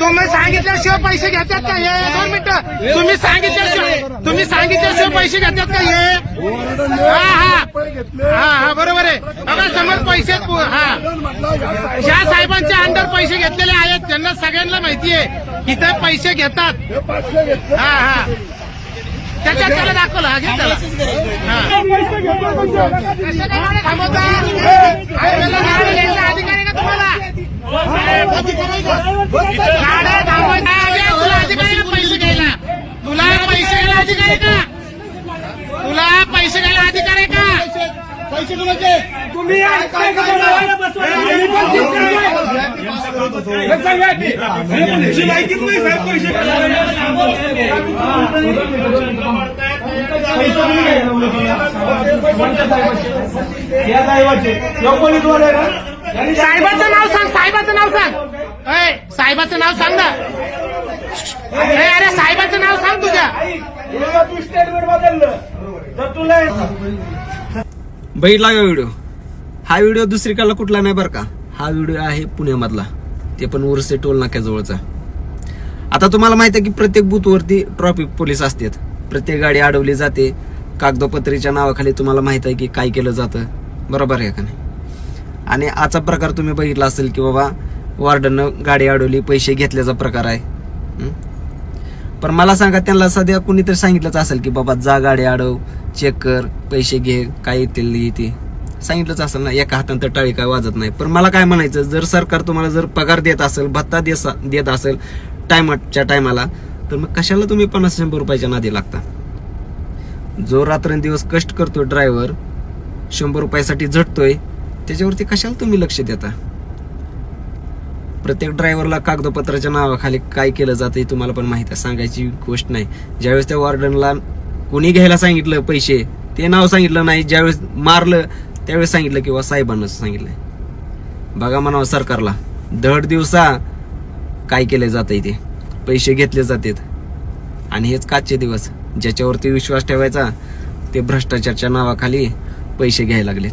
तुम्ही सांगितल्याशिवाय पैसे घेतात का हे? दोन मिनिटं. तुम्ही सांगितल्याशिवाय तुम्ही सांगितल्याशिवाय पैसे घेतात का हे? हा हा. हा हा बरोबर आहे. बघा समोर पैसे हा. ज्या साहेबांच्या अंडर पैसे घेतलेले आहेत. त्यांना सगळ्यांना माहिती आहे. इथं पैसे घेतात. हा हा. त्याच्यात त्याला दाखवलं. हा घे त्याला. हा. कसं काय गाडी थांबवता? हायवेला गाडी घ्यायचा अधिकार आहे का तुम्हाला गाड्या थांबवायचा अरे, तुला अधिकार आहे का पैसे घ्यायला तुला पैसे घ्यायला अधिकार आहे का तुला पैसे घ्यायला अधिकार आहे का पैसे कुणाचे तुम्ही ऐकताय का मला? आम्ही पण हे सांगा की, हे तुमची माहिती नाही साहेब पैसे या साहेबाचे साहेबाचं नाव सांग साहेबाचं नाव सांग साहेबाचं नाव सांग ना. अरे साहेबाचं नाव सांग तुझ्या. तू स्टेटमेंट बदललं तुला बघितला का व्हिडिओ हा व्हिडिओ दुसरीकडला कुठला नाही बरं का? हा व्हिडिओ आहे पुण्यामधला. ते पण उरसे टोल नाक्याजवळचा. आता तुम्हाला माहिती आहे की प्रत्येक बूथवरती ट्रॉफिक पोलीस असतात. प्रत्येक गाडी अडवली जाते. कागदोपत्रीच्या नावाखाली तुम्हाला माहीत आहे की काय केलं जातं. बरोबर आहे का नाही? आणि आजचा प्रकार तुम्ही बघितला असेल की बाबा वार्डनं गाडी अडवली पैसे घेतल्याचा प्रकार आहे. पण मला सांगा त्यांना सध्या कुणीतरी सांगितलंच असेल की बाबा जा गाडी अडव चेक कर पैसे घे काय येतील येते सांगितलंच असेल ना एका हातानं तर टाळी काय वाजत नाही. पण मला काय म्हणायचं जर सरकार तुम्हाला जर पगार देत असेल भत्ता देसा- देत असेल टायमाच्या टायमाला तर मग कशाला तुम्ही पन्नास शंभर रुपयाच्या नादी लागता? जो रात्रंदिवस कष्ट करतोय ड्रायव्हर शंभर रुपयासाठी झटतोय त्याच्यावरती कशाला तुम्ही लक्ष देता? प्रत्येक ड्रायव्हरला कागदपत्राच्या नावाखाली काय केलं जातं हे तुम्हाला पण माहिती आहे सांगायची गोष्ट नाही. ज्यावेळेस त्या वॉर्डनला कोणी घ्यायला सांगितलं पैसे ते नाव सांगितलं नाही. ज्यावेळेस मारलं त्यावेळेस सांगितलं किंवा साहेबांना सांगितलं बघा म्हणावं सरकारला दड दिवसा काय केलं जातं इथे पैसे घेतले जातात. आणि हेच काचचे दिवस ज्याच्यावरती विश्वास ठेवायचा ते भ्रष्टाचारच्या नावाखाली पैसे घ्यायला लागलेत.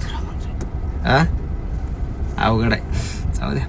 हा अवघड आहे. जाऊ द्या.